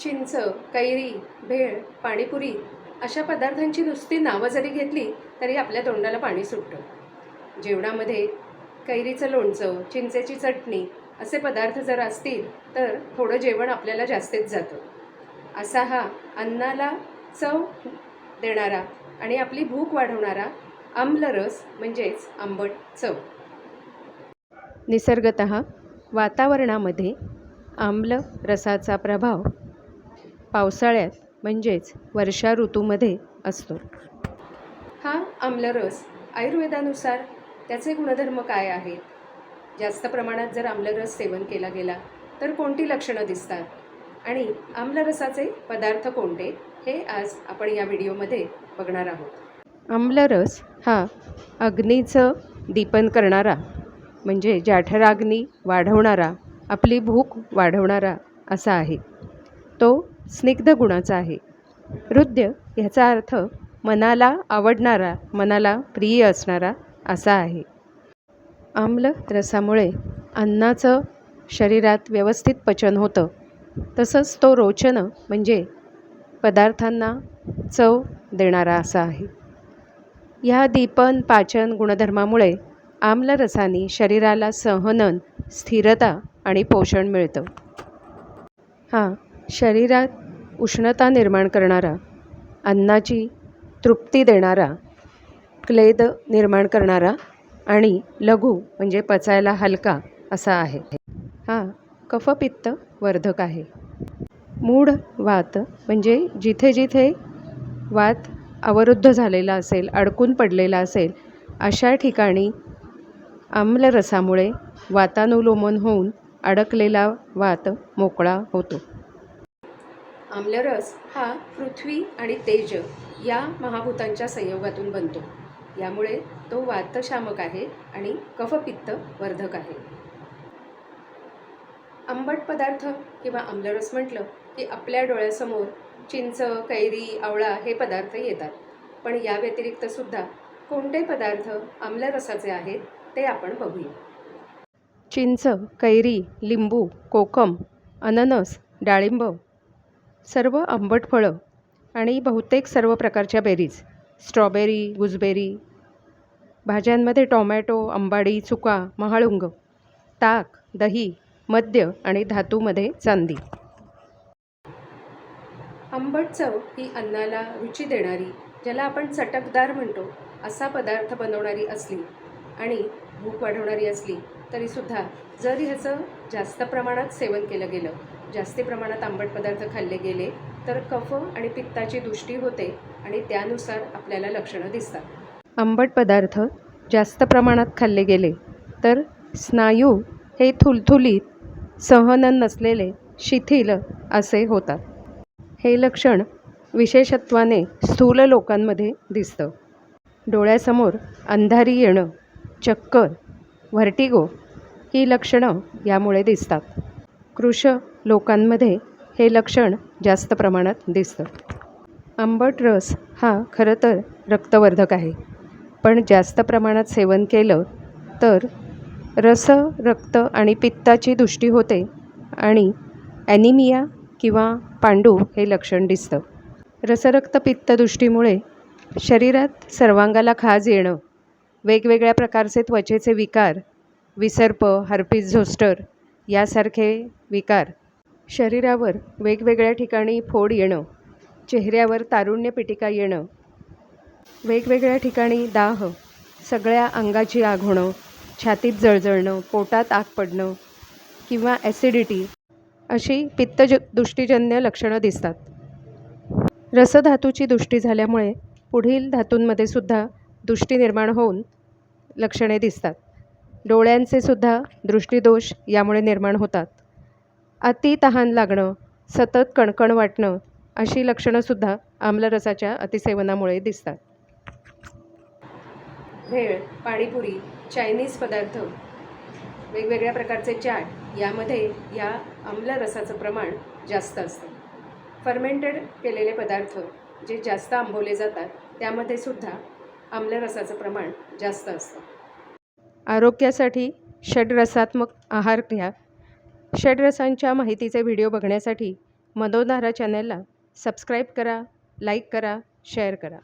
चिंच कैरी भेळ पाणीपुरी अशा पदार्थांची नुसती नावं जरी घेतली तरी आपल्या तोंडाला पाणी सुटतं. जेवणामध्ये कैरीचं लोणचं चिंचेची चटणी असे पदार्थ जर असतील तर थोडं जेवण आपल्याला जास्तीच जातं. असा हा अन्नाला चव देणारा आणि आपली भूक वाढवणारा आम्लरस म्हणजेच आंबट चव. निसर्गत वातावरणामध्ये आम्ल रसाचा प्रभाव पावसाळ्यात म्हणजेच वर्षा ऋतूमध्ये असतो. हा आम्लरस आयुर्वेदानुसार त्याचे गुणधर्म काय आहेत? जास्त प्रमाणात जर आम्लरस सेवन केला गेला तर कोणती लक्षणं दिसतात? आणि आम्लरसाचे पदार्थ कोणते? हे आज आपण या व्हिडिओमध्ये बघणार आहोत. आम्लरस हा अग्नीचं दीपन करणारा म्हणजे जाठराग्नी वाढवणारा आपली भूक वाढवणारा असा आहे. तो स्निग्ध गुणाचा आहे. हृदय ह्याचा अर्थ मनाला आवडणारा मनाला प्रिय असणारा असा आहे. आम्ल रसामुळे अन्नाचं शरीरात व्यवस्थित पचन होतं. तसंच तो रोचन म्हणजे पदार्थांना चव देणारा असा आहे. ह्या दीपन पाचन गुणधर्मामुळे आम्लरसाने शरीराला सहनन स्थिरता आणि पोषण मिळतं. हा शरीरात उष्णता निर्माण करणारा अन्नाची तृप्ती देणारा क्लेद निर्माण करणारा आणि लघु म्हणजे पचायला हलका असा आहे. हा कफपित्त वर्धक आहे. मूढ वात म्हणजे जिथे जिथे वात अवरुद्ध झालेला असेल अडकून पडलेला असेल अशा ठिकाणी आम्लरसामुळे वातानुलोमन होऊन अडकलेला वात मोकळा होतो. आम्लरस हा पृथ्वी आणि तेज या महाभूतांच्या संयोगातून बनतो. यामुळे तो वातशामक आहे आणि कफपित्त वर्धक आहे. आंबट पदार्थ किंवा आम्लरस म्हटलं की आपल्या डोळ्यासमोर चिंच कैरी आवळा हे पदार्थ येतात. पण या व्यतिरिक्त सुद्धा कोणते पदार्थ आम्लरसाचे आहेत ते आपण बघूया. चिंच कैरी लिंबू कोकम अननस डाळिंब सर्व आंबट फळं आणि बहुतेक सर्व प्रकारच्या बेरीज. स्ट्रॉबेरी गुजबेरी भाज्यांमध्ये टोमॅटो आंबाडी चुका महाळुंग ताक दही मद्य आणि धातूमध्ये चांदी. आंबट चव ही अन्नाला रुची देणारी ज्याला आपण चटकदार म्हणतो असा पदार्थ बनवणारी असली आणि भूक वाढवणारी असली तरीसुद्धा जर ह्याचं जास्त प्रमाणात सेवन केलं गेलं जास्ती प्रमाणात आंबट पदार्थ खाल्ले गेले तर कफ आणि पित्ताची दृष्टी होते आणि त्यानुसार आपल्याला लक्षणं दिसतात. आंबट पदार्थ जास्त प्रमाणात खाल्ले गेले तर स्नायू हे थुलथुलीत सहनन नसलेले शिथिल असे होतात. हे लक्षण विशेषत्वाने स्थूल लोकांमध्ये दिसतं. डोळ्यासमोर अंधारी येणं चक्कर व्हर्टिगो ही लक्षणं यामुळे दिसतात. कृश लोकांमध्ये हे लक्षण जास्त प्रमाणात दिसतं. आंबट रस हा खरं तर रक्तवर्धक आहे. पण जास्त प्रमाणात सेवन केलं तर रस रक्त आणि पित्ताची दृष्टी होते आणि ॲनिमिया किंवा पांडू हे लक्षण दिसतं. रसरक्त पित्तदृष्टीमुळे शरीरात सर्वांगाला खाज येणं वेगवेगळ्या प्रकारचे त्वचेचे विकार विसर्प हर्पीज झोस्टर यासारखे विकार. शरीरावर वेगवेगळ्या ठिकाणी फोड येणं चेहऱ्यावर तारुण्य पिटिका येणं वेगवेगळ्या ठिकाणी दाह सगळ्या अंगाची आग होणं छातीत जळजळणं पोटात आग पडणं किंवा ॲसिडिटी अशी पित्तज दृष्टीजन्य लक्षणं दिसतात. रसधातूची दृष्टी झाल्यामुळे पुढील धातूंमध्ये सुद्धा दृष्टी निर्माण होऊन लक्षणे दिसतात. डोळ्यांचे सुद्धा दृष्टीदोष यामुळे निर्माण होतात. अति तहान लागणं सतत कणकण वाटणं अशी लक्षणंसुद्धा आम्लरसाच्या अतिसेवनामुळे दिसतात. भेळ पाणीपुरी चायनीज पदार्थ वेगवेगळ्या प्रकारचे चाट यामध्ये या आम्लरसाचं प्रमाण जास्त असतं. फर्मेंटेड केलेले पदार्थ जे जास्त आंबवले जातात त्यामध्ये सुद्धा आम्लरसाचं प्रमाण जास्त असतं. आरोग्यासाठी षड्रसात्मक आहार घ्या. षड्रसांच्या माहितीचे व्हिडिओ बघण्यासाठी मनोधारा चॅनलला सबस्क्राईब करा लाईक करा शेअर करा.